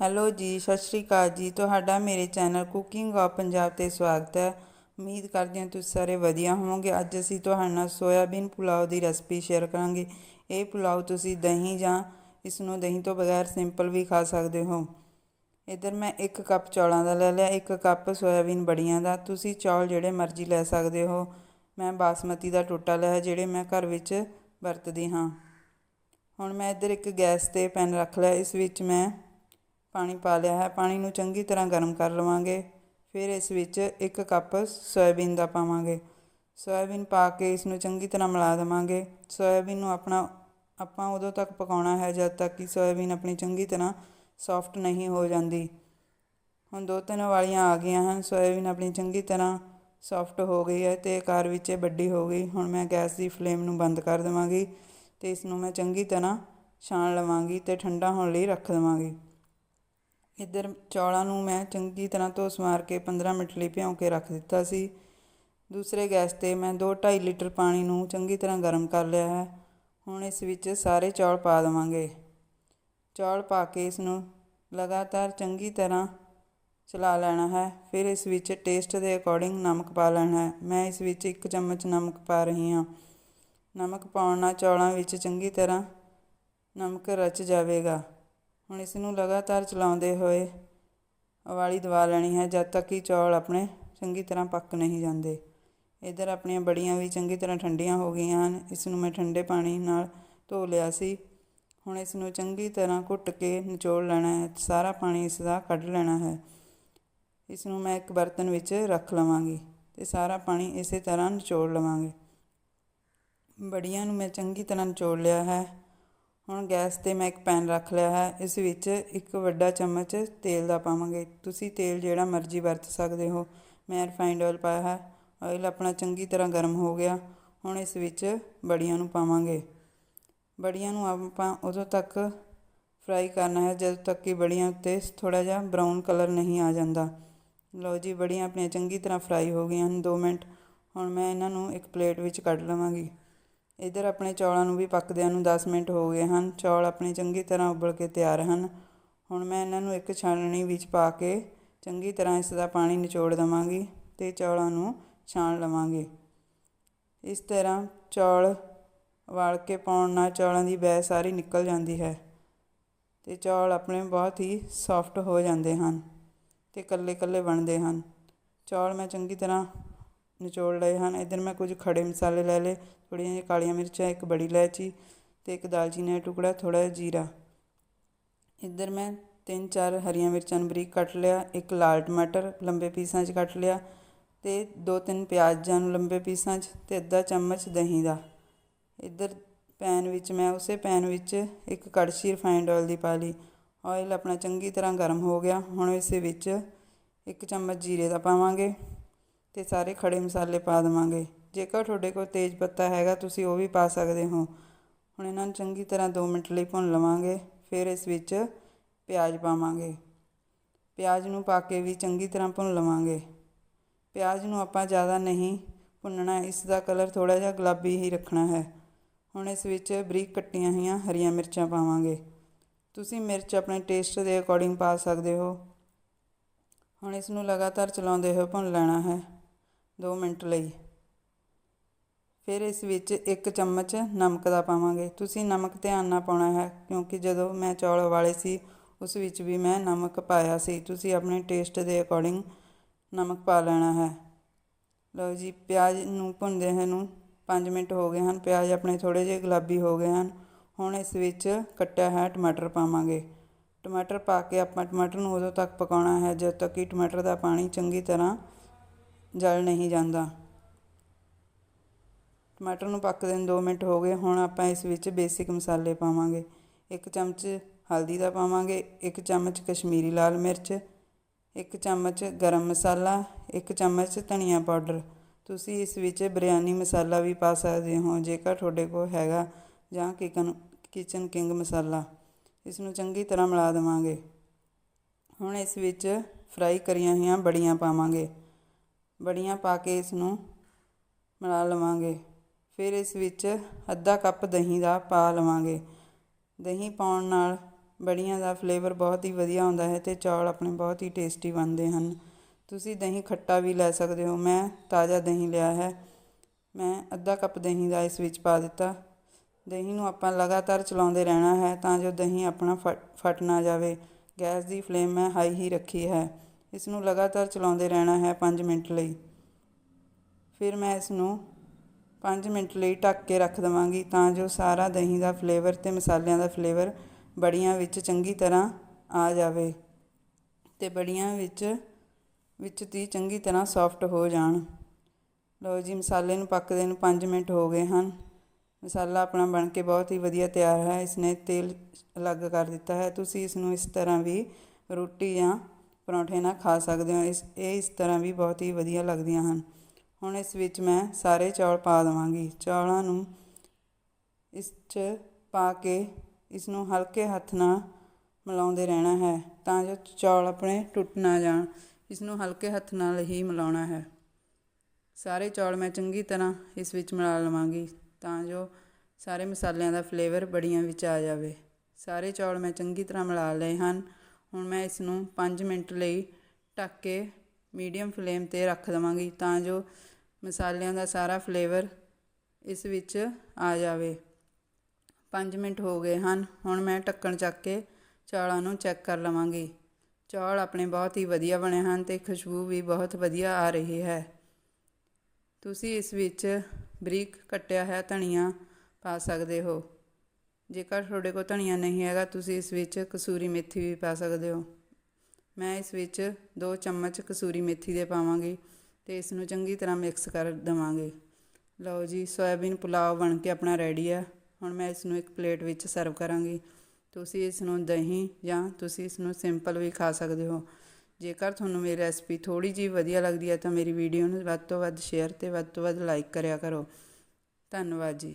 Hello ਜੀ, ਸਤਿ ਸ਼੍ਰੀ ਅਕਾਲ ਜੀ। ਤੁਹਾਡਾ ਮੇਰੇ ਚੈਨਲ ਕੁਕਿੰਗ ਆ ਪੰਜਾਬ ਤੇ ਸਵਾਗਤ ਹੈ। ਉਮੀਦ ਕਰਦੇ ਹਾਂ ਤੁਸੀਂ ਸਾਰੇ ਵਧੀਆ ਹੋਵੋਗੇ। ਅੱਜ ਅਸੀਂ ਤੁਹਾਡੇ ਨਾਲ ਸੋਇਆਬੀਨ ਪੁਲਾਓ ਦੀ ਰੈਸਪੀ ਸ਼ੇਅਰ ਕਰਾਂਗੇ। ਇਹ ਪੁਲਾਓ ਤੁਸੀਂ ਦਹੀਂ ਜਾਂ ਇਸ ਨੂੰ ਦਹੀਂ ਤੋਂ ਬਗੈਰ ਸਿੰਪਲ ਵੀ ਖਾ ਸਕਦੇ ਹੋ। ਇਧਰ ਮੈਂ 1 ਕੱਪ ਚੌਲਾਂ ਦਾ ਲੈ ਲਿਆ 1 ਕੱਪ ਸੋਇਆਬੀਨ ਬੜੀਆਂ ਦਾ। ਤੁਸੀਂ ਚੌਲ ਜਿਹੜੇ ਮਰਜ਼ੀ ਲੈ ਸਕਦੇ ਹੋ। ਮੈਂ ਬਾਸਮਤੀ ਦਾ ਟੋਟਾ ਲਿਆ, ਜਿਹੜੇ ਮੈਂ ਘਰ ਵਿੱਚ ਵਰਤਦੀ ਹਾਂ। ਹੁਣ ਮੈਂ ਇੱਧਰ ਇੱਕ ਗੈਸ ਤੇ ਪੈਨ ਰੱਖ ਲਿਆ। ਇਸ ਵਿੱਚ ਮੈਂ ਪਾਣੀ ਪਾ ਲਿਆ ਹੈ। ਪਾਣੀ ਨੂੰ ਚੰਗੀ ਤਰ੍ਹਾਂ ਗਰਮ ਕਰ ਲਵਾਂਗੇ। ਫਿਰ ਇਸ ਵਿੱਚ ਇੱਕ ਕੱਪ ਸੋਇਆਬੀਨ ਦਾ ਪਾਵਾਂਗੇ। ਸੋਇਆਬੀਨ ਪਾ ਕੇ ਇਸ ਨੂੰ ਚੰਗੀ ਤਰ੍ਹਾਂ ਮਿਲਾ ਦੇਵਾਂਗੇ। ਸੋਇਆਬੀਨ ਨੂੰ ਆਪਣਾ, ਆਪਾਂ ਉਦੋਂ ਤੱਕ ਪਕਾਉਣਾ ਹੈ ਜਦ ਤੱਕ ਕਿ ਸੋਇਆਬੀਨ ਆਪਣੀ ਚੰਗੀ ਤਰ੍ਹਾਂ ਸੌਫਟ ਨਹੀਂ ਹੋ ਜਾਂਦੀ। ਹੁਣ ਦੋ ਤਿੰਨ ਵਾਲੀਆਂ ਆ ਗਈਆਂ ਹਨ। ਸੋਇਆਬੀਨ ਆਪਣੀ ਚੰਗੀ ਤਰ੍ਹਾਂ ਸੌਫਟ ਹੋ ਗਈ ਹੈ ਤੇ ਆਕਾਰ ਵਿੱਚ ਵੱਡੀ ਹੋ ਗਈ। ਹੁਣ ਮੈਂ ਗੈਸ ਦੀ ਫਲੇਮ ਨੂੰ ਬੰਦ ਕਰ ਦੇਵਾਂਗੀ ਤੇ ਇਸ ਨੂੰ ਮੈਂ ਚੰਗੀ ਤਰ੍ਹਾਂ ਛਾਣ ਲਵਾਂਗੀ ਤੇ ਠੰਡਾ ਹੋਣ ਲਈ ਰੱਖ ਦੇਵਾਂਗੀ। ਇੱਧਰ ਚੌਲਾਂ ਨੂੰ ਮੈਂ ਚੰਗੀ ਤਰ੍ਹਾਂ ਧੋ ਸਵਾਰ ਕੇ 15 ਮਿੰਟ ਲਈ ਭਿਉਂ ਕੇ ਰੱਖ ਦਿੱਤਾ ਸੀ। ਦੂਸਰੇ ਗੈਸ ਤੇ ਮੈਂ 2.5 ਲੀਟਰ ਪਾਣੀ ਨੂੰ ਚੰਗੀ ਤਰ੍ਹਾਂ ਗਰਮ ਕਰ ਲਿਆ ਹੈ। ਹੁਣ ਇਸ ਵਿੱਚ ਸਾਰੇ ਚੌਲ ਪਾ ਦੇਵਾਂਗੇ। ਚੌਲ ਪਾ ਕੇ ਇਸ ਨੂੰ ਲਗਾਤਾਰ ਚੰਗੀ ਤਰ੍ਹਾਂ ਚਲਾ ਲੈਣਾ ਹੈ। ਫਿਰ ਇਸ ਵਿੱਚ ਟੇਸਟ ਦੇ ਅਕੋਰਡਿੰਗ ਨਮਕ ਪਾ ਲੈਣਾ ਹੈ। ਮੈਂ ਇਸ ਵਿੱਚ 1 ਚਮਚ ਨਮਕ ਪਾ ਰਹੀ ਹਾਂ। ਨਮਕ ਪਾਉਣ ਨਾਲ ਚੌਲਾਂ ਵਿੱਚ ਚੰਗੀ ਤਰ੍ਹਾਂ ਨਮਕ ਰਚ ਜਾਵੇਗਾ। ਹੁਣ ਇਸ ਨੂੰ ਲਗਾਤਾਰ ਚਲਾਉਂਦੇ ਹੋਏ ਉਬਾਲੀ ਦਵਾ ਲੈਣੀ ਹੈ, ਜਦ ਤੱਕ ਕਿ ਚੌਲ ਆਪਣੇ ਚੰਗੀ ਤਰ੍ਹਾਂ ਪੱਕ ਨਹੀਂ ਜਾਂਦੇ। ਇਧਰ ਆਪਣੀਆਂ ਬੜੀਆਂ ਵੀ ਚੰਗੀ ਤਰ੍ਹਾਂ ਠੰਡੀਆਂ ਹੋ ਗਈਆਂ ਹਨ। ਇਸ ਨੂੰ ਮੈਂ ਠੰਡੇ ਪਾਣੀ ਨਾਲ ਧੋ ਲਿਆ ਸੀ। ਹੁਣ ਇਸ ਨੂੰ ਚੰਗੀ ਤਰ੍ਹਾਂ ਘੁੱਟ ਕੇ ਨਿਚੋੜ ਲੈਣਾ ਹੈ ਸਾਰਾ ਪਾਣੀ ਇਸ ਦਾ ਕੱਢ ਲੈਣਾ ਹੈ। ਇਸ ਨੂੰ ਮੈਂ ਇੱਕ ਬਰਤਨ ਵਿੱਚ ਰੱਖ ਲਵਾਂਗੀ ਤੇ ਸਾਰਾ ਪਾਣੀ ਇਸੇ ਤਰ੍ਹਾਂ ਨਿਚੋੜ ਲਵਾਂਗੇ। ਬੜੀਆਂ ਨੂੰ ਮੈਂ ਚੰਗੀ ਤਰ੍ਹਾਂ ਨਿਚੋੜ ਲਿਆ ਹੈ। ਹੁਣ ਗੈਸ ਤੇ ਮੈਂ ਇੱਕ ਪੈਨ ਰੱਖ ਲਿਆ ਹੈ, ਇਸ ਵਿੱਚ ਇੱਕ ਵੱਡਾ ਚਮਚ ਤੇਲ ਦਾ ਪਾਵਾਂਗੇ। ਤੁਸੀਂ ਤੇਲ ਜਿਹੜਾ ਮਰਜ਼ੀ ਵਰਤ ਸਕਦੇ ਹੋ। ਮੈਂ ਰਿਫਾਈਂਡ ਆਇਲ ਪਾਇਆ ਹੈ। ਆਇਲ ਆਪਣਾ ਚੰਗੀ ਤਰ੍ਹਾਂ ਗਰਮ ਹੋ ਗਿਆ। ਹੁਣ ਇਸ ਵਿੱਚ ਬੜੀਆਂ ਨੂੰ ਪਾਵਾਂਗੇ। ਬੜੀਆਂ ਨੂੰ ਆਪਾਂ ਉਦੋਂ ਤੱਕ ਫਰਾਈ ਕਰਨਾ ਹੈ, ਜਦੋਂ ਤੱਕ ਕਿ ਬੜੀਆਂ ਉੱਤੇ ਥੋੜਾ ਜਿਹਾ ਬਰਾਊਨ ਕਲਰ ਨਹੀਂ ਆ ਜਾਂਦਾ। ਲਓ ਜੀ, ਬੜੀਆਂ ਆਪਣੀਆਂ ਚੰਗੀ ਤਰ੍ਹਾਂ ਫਰਾਈ ਹੋ ਗਈਆਂ ਹਨ 2 ਮਿੰਟ। ਹੁਣ ਮੈਂ ਇਹਨਾਂ ਨੂੰ ਇੱਕ ਪਲੇਟ ਵਿੱਚ ਕੱਢ ਲਵਾਂਗੀ। ਇਧਰ ਆਪਣੇ ਚੌਲਾਂ ਨੂੰ ਵੀ ਪੱਕਦਿਆਂ ਨੂੰ 10 ਮਿੰਟ ਹੋ ਗਏ ਹਨ। ਚੌਲ ਆਪਣੇ ਚੰਗੀ ਤਰ੍ਹਾਂ ਉਬਲ ਕੇ ਤਿਆਰ ਹਨ। ਹੁਣ ਮੈਂ ਇਹਨਾਂ ਨੂੰ ਇੱਕ ਛਾਣਨੀ ਵਿੱਚ ਪਾ ਕੇ ਚੰਗੀ ਤਰ੍ਹਾਂ ਇਸ ਦਾ ਪਾਣੀ ਨਿਚੋੜ ਦਵਾਂਗੀ ਤੇ ਚੌਲਾਂ ਨੂੰ ਛਾਣ ਲਵਾਂਗੇ। ਇਸ ਤਰ੍ਹਾਂ ਚੌਲ ਵਾਲ ਕੇ ਪਾਉਣ ਨਾਲ ਚੌਲਾਂ ਦੀ ਬੈ ਸਾਰੀ ਨਿਕਲ ਜਾਂਦੀ ਹੈ ਤੇ ਚੌਲ ਆਪਣੇ ਬਹੁਤ ਹੀ ਸੌਫਟ ਹੋ ਜਾਂਦੇ ਹਨ ਤੇ ਕੱਲੇ ਕੱਲੇ ਬਣਦੇ ਹਨ। ਚੌਲ ਮੈਂ ਚੰਗੀ ਤਰ੍ਹਾਂ ਨਿਚੋੜ ਲਏ ਹਨ। ਇੱਧਰ ਮੈਂ ਕੁਝ ਖੜ੍ਹੇ ਮਸਾਲੇ ਲੈ ਲਏ, ਥੋੜ੍ਹੀਆਂ ਜਿਹੀਆਂ ਕਾਲੀਆਂ ਮਿਰਚਾਂ, ਇੱਕ ਬੜੀ ਇਲਾਇਚੀ ਅਤੇ ਇੱਕ ਦਾਲਚੀਨੀ ਦਾ ਟੁਕੜਾ, ਥੋੜ੍ਹਾ ਜਿਹਾ ਜੀਰਾ। ਇੱਧਰ ਮੈਂ ਤਿੰਨ ਚਾਰ ਹਰੀਆਂ ਮਿਰਚਾਂ ਨੂੰ ਬਰੀਕ ਕੱਟ ਲਿਆ, ਇੱਕ ਲਾਲ ਟਮਾਟਰ ਲੰਬੇ ਪੀਸਾਂ 'ਚ ਕੱਟ ਲਿਆ ਤੇ ਦੋ ਤਿੰਨ ਪਿਆਜ਼ਾਂ ਨੂੰ ਲੰਬੇ ਪੀਸਾਂ 'ਚ ਤੇ ਅੱਧਾ ਚਮਚ ਦਹੀਂ ਦਾ। ਇੱਧਰ ਪੈਨ ਵਿੱਚ ਮੈਂ ਉਸੇ ਪੈਨ ਵਿੱਚ ਇੱਕ ਕੜਛੀ ਰਿਫਾਈਨਡ ਆਇਲ ਦੀ ਪਾ ਲਈ। ਆਇਲ ਆਪਣਾ ਚੰਗੀ ਤਰ੍ਹਾਂ ਗਰਮ ਹੋ ਗਿਆ। ਹੁਣ ਇਸ ਵਿੱਚ ਇੱਕ ਚਮਚ ਜੀਰੇ ਦਾ ਪਾਵਾਂਗੇ। ਤੇ ਸਾਰੇ ਖੜੇ ਮਸਾਲੇ ਪਾ ਦੇਵਾਂਗੇ। ਜੇਕਰ ਤੁਹਾਡੇ ਕੋਲ ਤੇਜ ਪੱਤਾ ਹੈਗਾ, ਤੁਸੀਂ ਉਹ ਵੀ ਪਾ ਸਕਦੇ ਹੋ। ਹੁਣ ਇਹਨਾਂ ਨੂੰ ਚੰਗੀ ਤਰ੍ਹਾਂ 2 ਮਿੰਟ ਲਈ ਭੁੰਨ ਲਵਾਂਗੇ, ਫਿਰ ਇਸ ਵਿੱਚ ਪਿਆਜ਼ ਪਾਵਾਂਗੇ। ਪਿਆਜ਼ ਨੂੰ ਪਾ ਕੇ ਵੀ ਚੰਗੀ ਤਰ੍ਹਾਂ ਭੁੰਨ ਲਵਾਂਗੇ। ਪਿਆਜ਼ ਨੂੰ ਆਪਾਂ ਜ਼ਿਆਦਾ ਨਹੀਂ ਭੁੰਨਣਾ, ਇਸ ਦਾ ਕਲਰ ਥੋੜਾ ਜਿਹਾ ਗੁਲਾਬੀ ਹੀ ਰੱਖਣਾ ਹੈ। ਹੁਣ ਇਸ ਵਿੱਚ ਬਰੀਕ ਕੱਟੀਆਂ ਹੋਈਆਂ ਹਰੀਆਂ ਮਿਰਚਾਂ ਪਾਵਾਂਗੇ। ਤੁਸੀਂ ਮਿਰਚ ਆਪਣੇ ਟੇਸਟ ਦੇ ਅਕੋਰਡਿੰਗ ਪਾ ਸਕਦੇ ਹੋ। ਹੁਣ ਇਸ ਨੂੰ ਲਗਾਤਾਰ ਚਲਾਉਂਦੇ ਹੋਏ ਭੁੰਨ ਲੈਣਾ ਹੈ। 2 ਮਿੰਟ ਲਈ। ਫਿਰ ਇਸ ਵਿੱਚ ਇੱਕ ਚਮਚ ਨਮਕ ਦਾ ਪਾਵਾਂਗੇ। ਤੁਸੀਂ ਨਮਕ ਧਿਆਨ ਨਾਲ ਪਾਉਣਾ ਹੈ, ਕਿਉਂਕਿ ਜਦੋਂ ਮੈਂ ਚੌਲ ਉਬਾਲੇ ਸੀ, ਉਸ ਵਿੱਚ ਵੀ ਮੈਂ ਨਮਕ ਪਾਇਆ ਸੀ। ਤੁਸੀਂ ਆਪਣੇ ਟੇਸਟ ਦੇ ਅਕੋਰਡਿੰਗ ਨਮਕ ਪਾ ਲੈਣਾ ਹੈ। ਲਓ ਜੀ, ਪਿਆਜ਼ ਨੂੰ ਭੁੰਨਦੇ ਹਨ ਨੂੰ 5 ਮਿੰਟ ਹੋ ਗਏ ਹਨ। ਪਿਆਜ਼ ਆਪਣੇ ਥੋੜੇ ਜਿਹੇ ਗੁਲਾਬੀ ਹੋ ਗਏ ਹਨ। ਹੁਣ ਇਸ ਵਿੱਚ ਕੱਟਿਆ ਹੈ ਟਮਾਟਰ ਪਾਵਾਂਗੇ। ਟਮਾਟਰ ਪਾ ਕੇ ਆਪਾਂ ਟਮਾਟਰ ਨੂੰ ਉਦੋਂ ਤੱਕ ਪਕਾਉਣਾ ਹੈ, ਜਦ ਤੱਕ ਕਿ ਟਮਾਟਰ ਦਾ ਪਾਣੀ ਚੰਗੀ ਤਰ੍ਹਾਂ ਜਲ ਨਹੀਂ ਜਾਂਦਾ। ਟਮਾਟਰ ਨੂੰ ਪੱਕਦੇ ਨੂੰ 2 ਮਿੰਟ ਹੋ ਗਏ, ਹੁਣ ਆਪਾਂ ਇਸ ਵਿੱਚ ਬੇਸਿਕ ਮਸਾਲੇ ਪਾਵਾਂਗੇ। ਇੱਕ ਚਮਚ ਹਲਦੀ ਦਾ ਪਾਵਾਂਗੇ, ਇੱਕ ਚਮਚ ਕਸ਼ਮੀਰੀ ਲਾਲ ਮਿਰਚ, ਇੱਕ ਚਮਚ ਗਰਮ ਮਸਾਲਾ, ਇੱਕ ਚਮਚ ਧਨੀਆ ਪਾਊਡਰ। ਤੁਸੀਂ ਇਸ ਵਿੱਚ ਬਿਰਿਆਨੀ ਮਸਾਲਾ ਵੀ ਪਾ ਸਕਦੇ ਹੋ, ਜੇਕਰ ਤੁਹਾਡੇ ਕੋਲ ਹੈਗਾ ਜਾਂ ਕਿਕਨ, ਕਿਚਨ ਕਿੰਗ ਮਸਾਲਾ। ਇਸ ਨੂੰ ਚੰਗੀ ਤਰ੍ਹਾਂ ਮਿਲਾ ਦੇਵਾਂਗੇ। ਹੁਣ ਇਸ ਵਿੱਚ ਫਰਾਈ ਕਰੀਆਂ ਹੋਈਆਂ ਬੜੀਆਂ ਪਾਵਾਂਗੇ। ਬੜੀਆਂ ਪਾ ਕੇ ਇਸ ਨੂੰ ਮਿਲਾ ਲਵਾਂਗੇ। ਫਿਰ ਇਸ ਵਿੱਚ ਅੱਧਾ ਕੱਪ ਦਹੀਂ ਦਾ ਪਾ ਲਵਾਂਗੇ। ਦਹੀਂ ਪਾਉਣ ਨਾਲ ਬੜੀਆਂ ਦਾ ਫਲੇਵਰ ਬਹੁਤ ਹੀ ਵਧੀਆ ਆਉਂਦਾ ਹੈ ਤੇ ਚੌਲ ਆਪਣੇ ਬਹੁਤ ਹੀ ਟੇਸਟੀ ਬਣਦੇ ਹਨ। ਤੁਸੀਂ ਦਹੀਂ ਖੱਟਾ ਵੀ ਲੈ ਸਕਦੇ ਹੋ। ਮੈਂ ਤਾਜ਼ਾ ਦਹੀਂ ਲਿਆ ਹੈ। ਮੈਂ ਅੱਧਾ ਕੱਪ ਦਹੀਂ ਦਾ ਇਸ ਵਿੱਚ ਪਾ ਦਿੱਤਾ। ਦਹੀਂ ਨੂੰ ਆਪਾਂ ਲਗਾਤਾਰ ਚਲਾਉਂਦੇ ਰਹਿਣਾ ਹੈ ਤਾਂ ਜੋ ਦਹੀਂ ਆਪਣਾ ਫਟ ਫਟ ਨਾ ਜਾਵੇ। ਗੈਸ ਦੀ ਫਲੇਮ ਮੈਂ ਹਾਈ ਹੀ ਰੱਖੀ ਹੈ। ਇਸ ਨੂੰ ਲਗਾਤਾਰ ਚਲਾਉਂਦੇ ਰਹਿਣਾ ਹੈ 5 ਮਿੰਟ ਲਈ। ਫਿਰ ਮੈਂ ਇਸ ਨੂੰ 5 ਮਿੰਟ ਲਈ ਢੱਕ ਕੇ ਰੱਖ ਦੇਵਾਂਗੀ ਤਾਂ ਜੋ ਸਾਰਾ ਦਹੀਂ ਦਾ ਫਲੇਵਰ ਤੇ ਮਸਾਲਿਆਂ ਦਾ ਫਲੇਵਰ ਬੜੀਆਂ ਵਿੱਚ ਚੰਗੀ ਤਰ੍ਹਾਂ ਆ ਜਾਵੇ ਤੇ ਬੜੀਆਂ ਵਿੱਚ ਵਿੱਚ ਦੀ ਚੰਗੀ ਤਰ੍ਹਾਂ ਸੌਫਟ ਹੋ ਜਾਣ। ਲਓ ਜੀ, ਮਸਾਲੇ ਨੂੰ ਪੱਕਦੇ ਨੂੰ 5 ਮਿੰਟ ਹੋ ਗਏ ਹਨ। ਮਸਾਲਾ ਆਪਣਾ ਬਣ ਕੇ ਬਹੁਤ ਹੀ ਵਧੀਆ ਤਿਆਰ ਹੈ। ਇਸਨੇ ਤੇਲ ਅਲੱਗ ਕਰ ਦਿੱਤਾ ਹੈ। ਤੁਸੀਂ ਇਸ ਨੂੰ ਇਸ ਤਰ੍ਹਾਂ ਵੀ ਰੋਟੀ ਜਾਂ ਪਰੌਂਠੇ ਨਾਲ ਖਾ ਸਕਦੇ ਹੋ। ਇਸ, ਇਹ ਇਸ ਤਰ੍ਹਾਂ ਵੀ ਬਹੁਤ ਹੀ ਵਧੀਆ ਲੱਗਦੀਆਂ ਹਨ। ਹੁਣ ਇਸ ਵਿੱਚ ਮੈਂ ਸਾਰੇ ਚੌਲ ਪਾ ਦੇਵਾਂਗੀ। ਚੌਲਾਂ ਨੂੰ ਇਸ 'ਚ ਪਾ ਕੇ ਇਸ ਨੂੰ ਹਲਕੇ ਹੱਥ ਨਾਲ ਮਿਲਾਉਂਦੇ ਰਹਿਣਾ ਹੈ ਤਾਂ ਜੋ ਚੌਲ ਆਪਣੇ ਟੁੱਟ ਨਾ ਜਾਣ। ਇਸ ਨੂੰ ਹਲਕੇ ਹੱਥ ਨਾਲ ਹੀ ਮਿਲਾਉਣਾ ਹੈ। ਸਾਰੇ ਚੌਲ ਮੈਂ ਚੰਗੀ ਤਰ੍ਹਾਂ ਇਸ ਵਿੱਚ ਮਿਲਾ ਲਵਾਂਗੀ ਤਾਂ ਜੋ ਸਾਰੇ ਮਸਾਲਿਆਂ ਦਾ ਫਲੇਵਰ ਬੜੀਆਂ ਵਿੱਚ ਆ ਜਾਵੇ। ਸਾਰੇ ਚੌਲ ਮੈਂ ਚੰਗੀ ਤਰ੍ਹਾਂ ਮਿਲਾ ਲਏ ਹਨ। ਹੁਣ ਮੈਂ ਇਸ ਨੂੰ 5 ਮਿੰਟ ਲਈ ਢੱਕ ਕੇ ਮੀਡੀਅਮ ਫਲੇਮ 'ਤੇ ਰੱਖ ਦੇਵਾਂਗੀ ਤਾਂ ਜੋ ਮਸਾਲਿਆਂ ਦਾ ਸਾਰਾ ਫਲੇਵਰ ਇਸ ਵਿੱਚ ਆ ਜਾਵੇ। 5 ਮਿੰਟ ਹੋ ਗਏ ਹਨ। ਹੁਣ ਮੈਂ ਢੱਕਣ ਚੱਕ ਕੇ ਚੌਲਾਂ ਨੂੰ ਚੈੱਕ ਕਰ ਲਵਾਂਗੀ। ਚੌਲ ਆਪਣੇ ਬਹੁਤ ਹੀ ਵਧੀਆ ਬਣੇ ਹਨ ਤੇ ਖੁਸ਼ਬੂ ਵੀ ਬਹੁਤ ਵਧੀਆ ਆ ਰਹੀ ਹੈ। ਤੁਸੀਂ ਇਸ ਵਿੱਚ ਬਰੀਕ ਕੱਟਿਆ ਹੈ ਧਨੀਆ ਪਾ ਸਕਦੇ ਹੋ। ਜੇਕਰ ਤੁਹਾਡੇ ਕੋਲ ਧਨੀਆ ਨਹੀਂ ਹੈਗਾ, ਤੁਸੀਂ ਇਸ ਵਿੱਚ ਕਸੂਰੀ ਮੇਥੀ ਵੀ ਪਾ ਸਕਦੇ ਹੋ। ਮੈਂ ਇਸ ਵਿੱਚ 2 ਚਮਚ ਕਸੂਰੀ ਮੇਥੀ ਦੇ ਪਾਵਾਂਗੀ ਤੇ ਇਸ ਨੂੰ ਚੰਗੀ ਤਰ੍ਹਾਂ ਮਿਕਸ ਕਰ ਦੇਵਾਂਗੇ। ਲਓ ਜੀ, ਸੋਇਆਬੀਨ ਪੁਲਾਓ ਬਣ ਕੇ ਆਪਣਾ ਰੈਡੀ ਆ। ਹੁਣ ਮੈਂ ਇਸ ਨੂੰ ਇੱਕ ਪਲੇਟ ਵਿੱਚ ਸਰਵ ਕਰਾਂਗੀ। ਤੁਸੀਂ ਇਸ ਨੂੰ ਦਹੀਂ ਜਾਂ ਤੁਸੀਂ ਇਸ ਨੂੰ ਸਿੰਪਲ ਵੀ ਖਾ ਸਕਦੇ ਹੋ। ਜੇਕਰ ਤੁਹਾਨੂੰ ਮੇਰੀ ਰੈਸਪੀ ਥੋੜੀ ਜਿਹੀ ਵਧੀਆ ਲੱਗਦੀ ਹੈ ਤਾਂ ਮੇਰੀ ਵੀਡੀਓ ਨੂੰ ਵੱਧ ਤੋਂ ਵੱਧ ਸ਼ੇਅਰ ਤੇ ਵੱਧ ਤੋਂ ਵੱਧ ਲਾਈਕ ਕਰਿਆ ਕਰੋ। ਧੰਨਵਾਦ ਜੀ।